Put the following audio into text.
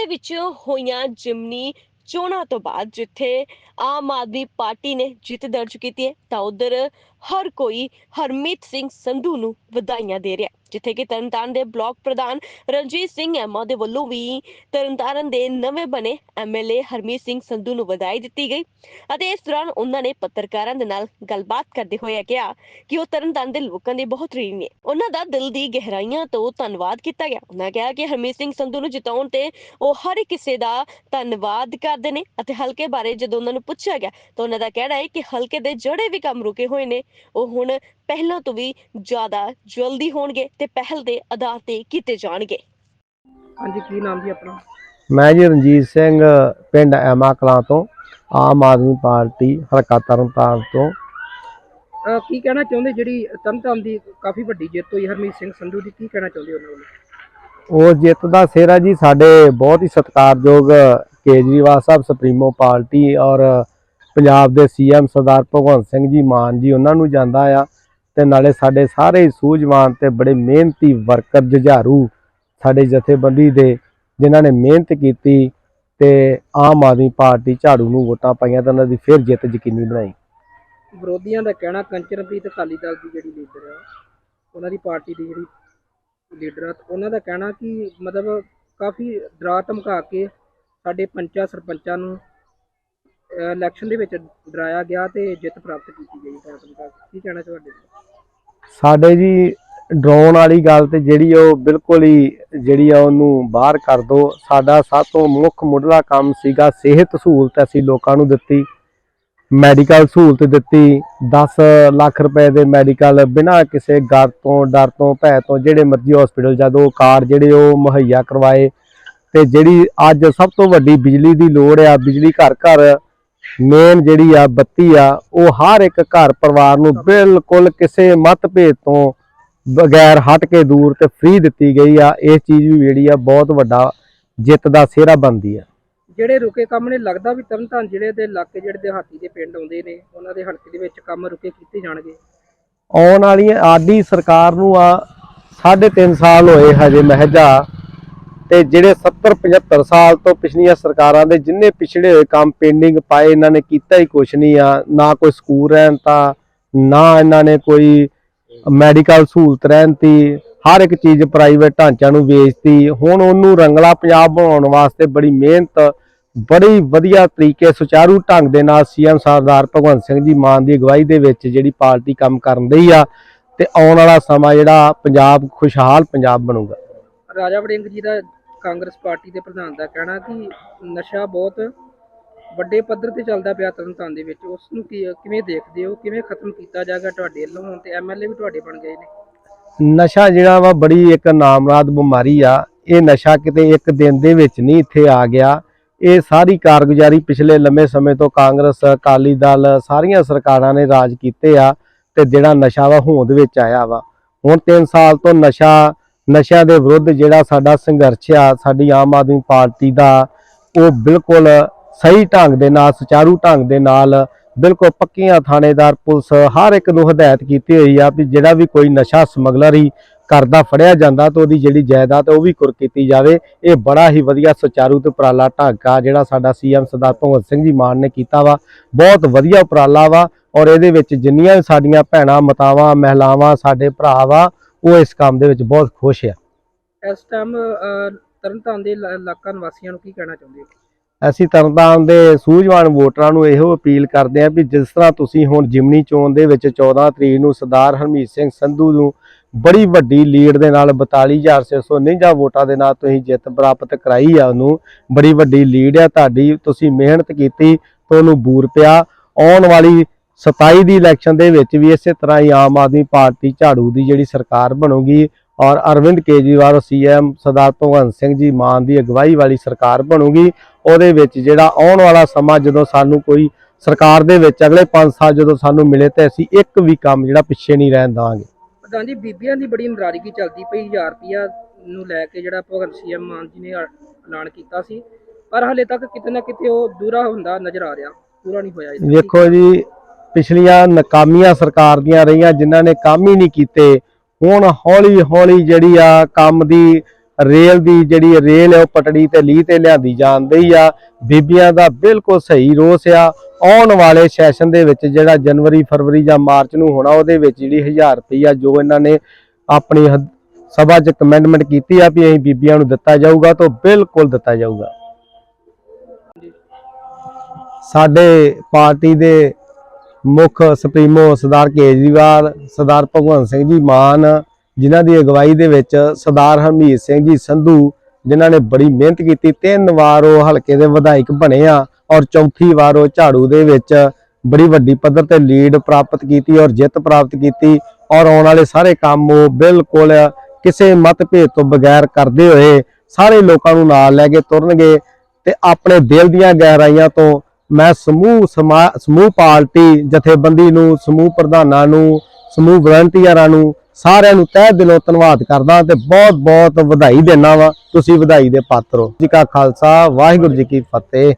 ਦੇ ਵਿੱਚ ਹੋਈਆਂ ਜਿਮਨੀ ਚੋਣਾਂ ਤੋਂ ਬਾਅਦ ਜਿੱਥੇ ਆਮ ਆਦਮੀ ਪਾਰਟੀ ਨੇ ਜਿੱਤ ਦਰਜ ਕੀਤੀ ਹੈ, ਤਾਂ ਉਧਰ ਹਰ ਕੋਈ ਹਰਮੀਤ ਸਿੰਘ ਸੰਧੂ ਨੂੰ ਵਧਾਈਆਂ ਦੇ ਰਿਹਾ ਜਿੱਥੇ ਕਿ ਤਰਨਤਾਰਨ ਦੇ ਬਲਾਕ ਪ੍ਰਧਾਨ ਰਣਜੀਤ ਸਿੰਘ ਐਮਾ ਦੇ ਵੱਲੋਂ ਵੀ ਤਰਨਤਾਰਨ ਦੇ ਨਵੇਂ ਬਣੇ ਐਮਐਲਏ ਹਰਮੀਤ ਸਿੰਘ ਸੰਧੂ ਨੂੰ ਵਧਾਈ ਦਿੱਤੀ ਗਈ ਅਤੇ ਇਸ ਦੌਰਾਨ ਉਹਨਾਂ ਨੇ ਪੱਤਰਕਾਰਾਂ ਦੇ ਨਾਲ ਗੱਲਬਾਤ ਕਰਦੇ ਹੋਏ ਕਿਹਾ ਕਿ ਉਹ ਤਰਨਤਾਰਨ ਦੇ ਲੋਕਾਂ ਦੇ ਬਹੁਤ ਰੀਣ ਨੇ। ਉਹਨਾਂ ਦਾ ਦਿਲ ਦੀ ਗਹਿਰਾਈਆਂ ਤੋਂ ਧੰਨਵਾਦ ਕੀਤਾ ਗਿਆ। ਉਹਨਾਂ ਕਿਹਾ ਕਿ ਹਰਮੀਤ ਸਿੰਘ ਸੰਧੂ ਨੂੰ ਜਿਤਾਉਣ ਤੇ ਉਹ ਹਰ ਕਿਸੇ ਦਾ ਧੰਨਵਾਦ ਕਰਦੇ ਨੇ ਅਤੇ ਹਲਕੇ ਬਾਰੇ ਜਦੋਂ ਉਹਨਾਂ ਨੂੰ ਪੁੱਛਿਆ ਗਿਆ ਤਾਂ ਉਹਨਾਂ ਦਾ ਕਹਿਣਾ ਹੈ ਕਿ ਹਲਕੇ ਦੇ ਜਿਹੜੇ ਵੀ ਕੰਮ ਰੁਕੇ ਹੋਏ ਨੇ ਉਹ ਹੁਣ ਪਹਿਲਾਂ ਤੋਂ ਵੀ ਜ਼ਿਆਦਾ ਜਲਦੀ ਹੋਣਗੇ ਤੇ ਪਹਿਲ ਦੇ ਆਧਾਰ ਤੇ ਕੀਤੇ ਜਾਣਗੇ। ਹਾਂਜੀ ਕੀ ਨਾਮ ਜੀ ਆਪਣਾ? ਮੈਂ ਜੀ ਰਣਜੀਤ ਸਿੰਘ ਪਿੰਡ ਐਮਾ ਕਲਾਂ ਤੋਂ ਆਮ ਆਦਮੀ ਪਾਰਟੀ ਹਲਕਾ ਤਰਨਤਾਰਨ ਤੋਂ। ਅਹ ਕੀ ਕਹਿਣਾ ਚਾਹੁੰਦੇ ਜਿਹੜੀ ਤਰਨਤਾਰਨ ਦੀ ਕਾਫੀ ਵੱਡੀ ਜਿੱਤ ਹੋਈ ਹਰਮੀਤ ਸਿੰਘ ਸੰਧੂ ਦੀ ਕੀ ਕਹਿਣਾ ਚਾਹੁੰਦੇ ਉਹਨਾਂ ਵੱਲੋਂ? ਉਹ ਜਿੱਤ ਦਾ ਸਿਹਰਾ ਜੀ ਸਾਡੇ ਬਹੁਤ ਹੀ ਸਤਿਕਾਰਯੋਗ ਕੇਜਰੀਵਾਲ ਸਾਹਿਬ ਸੁਪਰੀਮੋ ਪਾਰਟੀ ਔਰ ਪੰਜਾਬ ਦੇ ਸੀਐਮ ਸਰਦਾਰ ਭਗਵੰਤ ਸਿੰਘ ਜੀ ਮਾਨ ਜੀ, ਉਹਨਾਂ ਨੂੰ ਜਾਂਦਾ ਆ ਤੇ ਨਾਲੇ ਸਾਡੇ ਸਾਰੇ ਹੀ ਸੂਝਵਾਨ ਤੇ ਬੜੇ ਮਿਹਨਤੀ ਵਰਕਰ ਜੁਝਾਰੂ ਸਾਡੇ ਜਥੇਬੰਦੀ ਦੇ, ਜਿਨ੍ਹਾਂ ਨੇ ਮਿਹਨਤ ਕੀਤੀ ਤੇ ਆਮ ਆਦਮੀ ਪਾਰਟੀ ਝਾੜੂ ਨੂੰ ਵੋਟਾਂ ਪਾਈਆਂ ਤਾਂ ਉਹਨਾਂ ਦੀ ਫਿਰ ਜਿੱਤ ਯਕੀਨੀ ਬਣਾਈ। ਵਿਰੋਧੀਆਂ ਦਾ ਕਹਿਣਾ ਕੰਚਨਪ੍ਰੀਤ ਅਕਾਲੀ ਦਲ ਦੀ ਜਿਹੜੀ ਲੀਡਰ ਆ, ਉਹਨਾਂ ਦੀ ਪਾਰਟੀ ਦੀ ਜਿਹੜੀ ਲੀਡਰ ਆ ਉਹਨਾਂ ਦਾ ਕਹਿਣਾ ਕਿ ਮਤਲਬ ਕਾਫੀ ਡਰਾ ਧਮਕਾ ਕੇ ਸਾਡੇ ਪੰਚਾਂ ਸਰਪੰਚਾਂ ਨੂੰ ਇਲੈਕਸ਼ਨ ਦੇ ਵਿੱਚ ਡਰਾਇਆ ਗਿਆ ਤੇ ਜਿੱਤ ਪ੍ਰਾਪਤ ਕੀਤੀ ਗਈ ਡਰਾ ਧਮਕਾ ਕੀ ਕਹਿਣਾ ਤੁਹਾਡੇ ਸਾਡੇ ਜੀ ਡਰੋਨ ਵਾਲੀ ਗੱਲ ਤੇ ਜਿਹੜੀ ਉਹ ਬਿਲਕੁਲ ਹੀ ਜਿਹੜੀ ਆ ਉਹਨੂੰ ਬਾਹਰ ਕਰ ਦੋ। ਸਾਡਾ ਸਭ ਤੋਂ ਮੁੱਖ ਮੁੱਢਲਾ ਕੰਮ ਸੀਗਾ ਸਿਹਤ ਸਹੂਲਤ ਅਸੀਂ ਲੋਕਾਂ ਨੂੰ ਦਿੱਤੀ, ਮੈਡੀਕਲ ਸਹੂਲਤ ਦਿੱਤੀ। 10 ਲੱਖ ਰੁਪਏ ਦੇ ਮੈਡੀਕਲ ਬਿਨਾਂ ਕਿਸੇ ਗਰ ਤੋਂ, ਡਰ ਤੋਂ, ਭੈ ਤੋਂ ਜਿਹੜੇ ਮਰਜ਼ੀ ਹਸਪੀਟਲ ਜਦੋਂ ਕਾਰ ਜਿਹੜੇ ਉਹ ਮੁਹੱਈਆ ਕਰਵਾਏ। ਤੇ ਜਿਹੜੀ ਅੱਜ ਸਭ ਤੋਂ ਵੱਡੀ ਬਿਜਲੀ ਦੀ ਲੋੜ ਆ, ਬਿਜਲੀ ਘਰ ਘਰ ਮੇਨ ਜਿਹੜੀ ਆ ਬੱਤੀ ਆ ਉਹ ਹਰ ਇੱਕ ਘਰ ਪਰਿਵਾਰ ਨੂੰ ਬਿਲਕੁਲ ਕਿਸੇ ਮਤਭੇਦ ਤੋਂ ਬਗੈਰ ਹਟ ਕੇ ਦੂਰ ਤੇ ਫ੍ਰੀ ਦਿੱਤੀ ਗਈ ਆ। ਇਹ ਚੀਜ਼ ਵੀ ਜਿਹੜੀ ਆ ਬਹੁਤ ਵੱਡਾ ਜਿੱਤ ਦਾ ਸਿਹਰਾ ਬਣਦੀ ਆ। ਜਿਹੜੇ ਰੁਕੇ ਕੰਮ ਨੇ ਲੱਗਦਾ ਵੀ ਤਰਨਤਾਰਨ ਜ਼ਿਲ੍ਹੇ ਦੇ ਇਲਾਕੇ ਜਿਹੜੇ ਦਿਹਾਤੀ ਦੇ ਪਿੰਡ ਆਉਂਦੇ ਨੇ ਉਹਨਾਂ ਦੇ ਹਲਕੇ ਦੇ ਵਿੱਚ ਕੰਮ ਰੁਕੇ ਕੀਤੇ ਜਾਣਗੇ? ਆਉਣ ਵਾਲੀ ਆਦੀ ਸਰਕਾਰ ਨੂੰ ਆ ਸਾਢੇ ਤਿੰਨ ਸਾਲ ਹੋਏ ਹਜੇ ਮਹਿਜਾ। ਤੇ ਜਿਹੜੇ 70 75 ਸਾਲ ਤੋਂ ਪਿਛਲੀਆਂ ਸਰਕਾਰਾਂ ਦੇ ਜਿੰਨੇ ਪਿਛੜੇ ਹੋਏ ਕੰਮ ਪੈਂਡਿੰਗ ਪਾਏ, ਇਹਨਾਂ ਨੇ ਕੀਤਾ ਹੀ ਕੁਛ ਨਹੀਂ ਆ। ਨਾ ਕੋਈ ਸਕੂਲ ਰਹਿਣ ਤਾਂ, ਨਾ ਇਹਨਾਂ ਨੇ ਕੋਈ ਮੈਡੀਕਲ ਸਹੂਲਤ ਰਹਿਣ ਤੀ। ਹਰ ਇੱਕ ਚੀਜ਼ ਪ੍ਰਾਈਵੇਟ ਢਾਂਚਿਆਂ ਨੂੰ ਵੇਚਤੀ। ਹੁਣ ਉਹਨੂੰ ਰੰਗਲਾ ਪੰਜਾਬ ਬਣਾਉਣ ਵਾਸਤੇ ਬੜੀ ਮਿਹਨਤ, ਬੜੀ ਵਧੀਆ ਤਰੀਕੇ, ਸੁਚਾਰੂ ਢੰਗ ਦੇ ਨਾਲ ਸੀਐਮ ਸਰਦਾਰ ਭਗਵੰਤ ਸਿੰਘ ਜੀ ਮਾਨ ਦੀ ਅਗਵਾਈ ਦੇ ਵਿੱਚ ਜਿਹੜੀ ਪਾਰਟੀ ਕੰਮ ਕਰਨ ਰਹੀ ਆ, ਤੇ ਆਉਣ ਵਾਲਾ ਸਮਾਂ ਜਿਹੜਾ ਪੰਜਾਬ ਖੁਸ਼ਹਾਲ ਪੰਜਾਬ ਬਣੂਗਾ। ਰਾਜਾ ਵੜਿੰਗ ਜੀ ਦਾ ਕਾਂਗਰਸ ਪਾਰਟੀ ਦੇ ਪ੍ਰਧਾਨ ਦਾ ਕਹਿਣਾ ਕਿ ਨਸ਼ਾ ਬਹੁਤ ਵੱਡੇ ਪੱਧਰ ਤੇ ਚੱਲਦਾ ਪਿਆ ਤਰਨਤਾਰਨ ਦੇ ਵਿੱਚ। ਉਸ ਨੂੰ ਕੀ, ਕਿਵੇਂ ਦੇਖਦੇ ਹੋ? ਕਿਵੇਂ ਖਤਮ ਕੀਤਾ ਜਾਏਗਾ ਤੁਹਾਡੇ ਵੱਲੋਂ? ਹੁਣ ਤੇ ਐਮਐਲਏ ਵੀ ਤੁਹਾਡੇ ਬਣ ਗਏ ਨੇ। ਨਸ਼ਾ ਜਿਹੜਾ ਵਾ ਬੜੀ ਇੱਕ ਨਾਮਰਾਦ ਬਿਮਾਰੀ ਆ। ਇਹ ਨਸ਼ਾ ਕਿਤੇ ਇੱਕ ਦਿਨ ਦੇ ਵਿੱਚ ਨਹੀਂ ਇੱਥੇ ਆ ਗਿਆ। ਇਹ ਸਾਰੀ ਕਾਰਗੁਜ਼ਾਰੀ ਪਿਛਲੇ ਲੰਮੇ ਸਮੇਂ ਤੋਂ ਕਾਂਗਰਸ, ਅਕਾਲੀ ਦਲ ਸਾਰੀਆਂ ਸਰਕਾਰਾਂ ਨੇ ਰਾਜ ਕੀਤੇ ਆ ਤੇ ਜਿਹੜਾ ਨਸ਼ਾ ਵਾ ਹੋਂਦ ਵਿੱਚ ਆਇਆ ਵਾ। ਹੁਣ 3 ਸਾਲ ਤੋਂ ਨਸ਼ਾ ਨਸ਼ਿਆਂ ਦੇ ਵਿਰੁੱਧ ਜਿਹੜਾ ਸਾਡਾ ਸੰਘਰਸ਼ ਆ, ਸਾਡੀ ਆਮ ਆਦਮੀ ਪਾਰਟੀ ਦਾ, ਉਹ ਬਿਲਕੁਲ ਸਹੀ ਢੰਗ ਦੇ ਨਾਲ, ਸੁਚਾਰੂ ਢੰਗ ਦੇ ਨਾਲ, ਬਿਲਕੁਲ ਪੱਕੀਆਂ ਥਾਣੇਦਾਰ ਪੁਲਿਸ ਹਰ ਇੱਕ ਨੂੰ ਹਦਾਇਤ ਕੀਤੀ ਹੋਈ ਆ ਵੀ ਜਿਹੜਾ ਵੀ ਕੋਈ ਨਸ਼ਾ ਸਮਗਲਰ ਹੀ ਕਰਦਾ ਫੜਿਆ ਜਾਂਦਾ ਤਾਂ ਉਹਦੀ ਜਿਹੜੀ ਜਾਇਦਾਦ ਉਹ ਵੀ ਕੁਰ ਕੀਤੀ ਜਾਵੇ। ਇਹ ਬੜਾ ਹੀ ਵਧੀਆ ਸੁਚਾਰੂ ਤੇ ਉਪਰਾਲਾ ਢਾਂਕਾ ਜਿਹੜਾ ਸਾਡਾ ਸੀਐਮ ਸਰਦਾਰ ਭਗਵੰਤ ਸਿੰਘ ਜੀ ਮਾਨ ਨੇ ਕੀਤਾ ਵਾ। ਬਹੁਤ ਵਧੀਆ ਉਪਰਾਲਾ ਵਾ ਔਰ ਇਹਦੇ ਵਿੱਚ ਜਿੰਨੀਆਂ ਵੀ ਸਾਡੀਆਂ ਭੈਣਾਂ, ਮਾਤਾਵਾਂ, ਮਹਿਲਾਵਾਂ, ਸਾਡੇ ਭਰਾ ਵਾ ਉਹ ਇਸ ਕੰਮ ਦੇ ਵਿੱਚ ਬਹੁਤ ਖੁਸ਼ ਆ। ਇਸ ਟਾਈਮ ਤਰਨਤਾਰਨ ਦੇ ਇਲਾ- ਇਲਾਕਾ ਨਿਵਾਸੀਆਂ ਨੂੰ ਕੀ ਕਹਿਣਾ ਚਾਹੁੰਦੇ ਹੋ? ਅਸੀਂ ਤਰਨਤਾਰਨ ਦੇ ਸੂਝਵਾਨ ਵੋਟਰਾਂ ਨੂੰ ਇਹੋ ਅਪੀਲ ਕਰਦੇ ਹਾਂ ਵੀ ਜਿਸ ਤਰ੍ਹਾਂ ਤੁਸੀਂ ਹੁਣ ਜਿਮਨੀ ਚੋਣ ਦੇ ਵਿੱਚ 14 ਤਰੀਕ ਨੂੰ ਸਰਦਾਰ ਹਰਮੀਤ ਸਿੰਘ ਸੰਧੂ ਨੂੰ ਬੜੀ ਵੱਡੀ ਲੀਡ ਦੇ ਨਾਲ 42649 ਵੋਟਾਂ ਦੇ ਨਾਲ ਤੁਸੀਂ ਜਿੱਤ ਪ੍ਰਾਪਤ ਕਰਾਈ ਆ ਉਹਨੂੰ ਬੜੀ ਵੱਡੀ ਲੀਡ ਆ। ਤੁਹਾਡੀ ਤੁਸੀਂ ਮਿਹਨਤ ਕੀਤੀ ਤੇ ਉਹਨੂੰ ਬੂਰ ਪਿਆ। ਆਉਣ ਵਾਲੀ 27 ਦੀ ਇਲੈਕਸ਼ਨ ਦੇ ਵਿੱਚ ਵੀ ਇਸੇ ਤਰ੍ਹਾਂ ਹੀ ਆਮ ਆਦਮੀ ਪਾਰਟੀ ਝਾੜੂ ਦੀ ਜਿਹੜੀ ਸਰਕਾਰ ਬਣੂਗੀ ਔਰ ਅਰਵਿੰਦ ਕੇਜਰੀਵਾਲ ਸੀਐਮ ਸਰਦਾਰ ਭਗਵੰਤ ਸਿੰਘ ਜੀ ਮਾਨ ਦੀ ਅਗਵਾਈ ਵਾਲੀ ਸਰਕਾਰ ਬਣੂਗੀ ਉਹਦੇ ਵਿੱਚ ਜਿਹੜਾ ਆਉਣ ਵਾਲਾ ਸਮਾਂ ਜਦੋਂ ਸਾਨੂੰ ਕੋਈ ਸਰਕਾਰ ਦੇ ਵਿੱਚ ਅਗਲੇ 5 ਸਾਲ ਜਦੋਂ ਸਾਨੂੰ ਮਿਲੇ ਤੇ ਅਸੀਂ ਇੱਕ ਵੀ ਕੰਮ ਜਿਹੜਾ ਪਿੱਛੇ ਨਹੀਂ ਰਹਿਣ ਦੇਵਾਂਗੇ। ਪ੍ਰਧਾਨ ਜੀ ਬੀਬੀਆਂ ਦੀ ਬੜੀ ਨਾਰਾਜ਼ਗੀ ਚੱਲਦੀ ਪਈ 1000 ਰੁਪਿਆ ਨੂੰ ਲੈ ਕੇ ਜਿਹੜਾ ਭਗਵੰਤ ਸੀਐਮ ਮਾਨ ਜੀ ਨੇ ਐਲਾਨ ਕੀਤਾ ਸੀ। ਪਰ ਹਲੇ ਤੱਕ ਕਿਤੇ ਨਾ ਕਿਤੇ ਉਹ ਦੂਰਾ ਹੁੰਦਾ ਨਜ਼ਰ ਆ ਰਿਹਾ ਪੂਰਾ ਨਹੀਂ ਹੋਇਆ ਇਹ ਵੇਖੋ ਜੀ ਪਿਛਲੀਆਂ ਨਾਕਾਮੀਆਂ ਸਰਕਾਰ ਦੀਆਂ ਰਹੀਆਂ, ਜਿਨ੍ਹਾਂ ਨੇ ਕੰਮ ਹੀ ਨਹੀਂ ਕੀਤੇ, ਹੁਣ ਹੌਲੀ ਹੌਲੀ ਜਿਹੜੀ ਆ ਕੰਮ ਦੀ ਰੇਲ ਦੀ ਜਿਹੜੀ ਰੇਲ ਹੈ, ਉਹ ਪਟੜੀ ਤੇ ਲੀ ਤੇ ਲਿਆਂਦੀ ਜਾਂਦੀ ਆ। ਬੀਬੀਆਂ ਦਾ ਬਿਲਕੁਲ ਸਹੀ ਰੋਸ ਆ। ਆਉਣ ਵਾਲੇ ਸੈਸ਼ਨ ਦੇ ਵਿੱਚ ਜਿਹੜਾ ਜਨਵਰੀ, ਫਰਵਰੀ ਜਾਂ ਮਾਰਚ ਨੂੰ ਹੋਣਾ, ਉਹਦੇ ਵਿੱਚ ਜਿਹੜੀ 1000 ਰੁਪਈਆ ਜੋ ਇਹਨਾਂ ਨੇ ਆਪਣੀ ਹਦ- ਸਭਾ 'ਚ ਕਮੈਂਡਮੈਂਟ ਕੀਤੀ ਆ ਵੀ ਅਸੀਂ ਬੀਬੀਆਂ ਨੂੰ ਦਿੱਤਾ ਜਾਊਗਾ ਤਾਂ ਬਿਲਕੁਲ ਦਿੱਤਾ ਜਾਊਗਾ। ਸਾਡੇ ਪਾਰਟੀ ਦੇ ਮੁੱਖ ਸੁਪਰੀਮੋ ਸਰਦਾਰ ਕੇਜਰੀਵਾਲ, ਸਰਦਾਰ ਭਗਵੰਤ ਸਿੰਘ ਜੀ ਮਾਨ, ਜਿਨ੍ਹਾਂ ਦੀ ਅਗਵਾਈ ਦੇ ਵਿੱਚ ਸਰਦਾਰ ਹਰਮੀਤ ਸਿੰਘ ਜੀ ਸੰਧੂ, ਜਿਨ੍ਹਾਂ ਨੇ ਬੜੀ ਮਿਹਨਤ ਕੀਤੀ, ਤਿੰਨ ਵਾਰ ਉਹ ਹਲਕੇ ਦੇ ਵਿਧਾਇਕ ਬਣੇ ਆ ਔਰ ਚੌਥੀ ਵਾਰ ਉਹ ਝਾੜੂ ਦੇ ਵਿੱਚ ਬੜੀ ਵੱਡੀ ਪੱਧਰ ਤੇ ਲੀਡ ਪ੍ਰਾਪਤ ਕੀਤੀ ਔਰ ਜਿੱਤ ਪ੍ਰਾਪਤ ਕੀਤੀ ਔਰ ਆਉਣ ਵਾਲੇ ਸਾਰੇ ਕੰਮ ਉਹ ਬਿਲਕੁਲ ਕਿਸੇ ਮਤਭੇਦ ਤੋਂ ਬਗੈਰ ਕਰਦੇ ਹੋਏ ਸਾਰੇ ਲੋਕਾਂ ਨੂੰ ਨਾਲ ਲੈ ਕੇ ਤੁਰਨਗੇ ਤੇ ਆਪਣੇ ਦਿਲ ਦੀਆਂ ਗਹਿਰਾਈਆਂ ਤੋਂ ਮੈਂ ਸਮੂਹ ਸਮਾ- ਸਮੂਹ ਪਾਰਟੀ, ਜਥੇਬੰਦੀ ਨੂੰ, ਸਮੂਹ ਪ੍ਰਧਾਨਾਂ ਨੂੰ, ਸਮੂਹ ਵਲੰਟੀਅਰਾਂ ਨੂੰ ਸਾਰਿਆਂ ਨੂੰ ਤਹਿ ਦਿਲੋਂ ਧੰਨਵਾਦ ਕਰਦਾ ਤੇ ਬਹੁਤ ਬਹੁਤ ਵਧਾਈ ਦੇਣਾ ਵਾ। ਤੁਸੀਂ ਵਧਾਈ ਦੇ ਪਾਤਰ ਹੋ। ਜੀ ਕਾ ਖਾਲਸਾ, ਵਾਹਿਗੁਰੂ ਜੀ ਕੀ ਫਤਿਹ।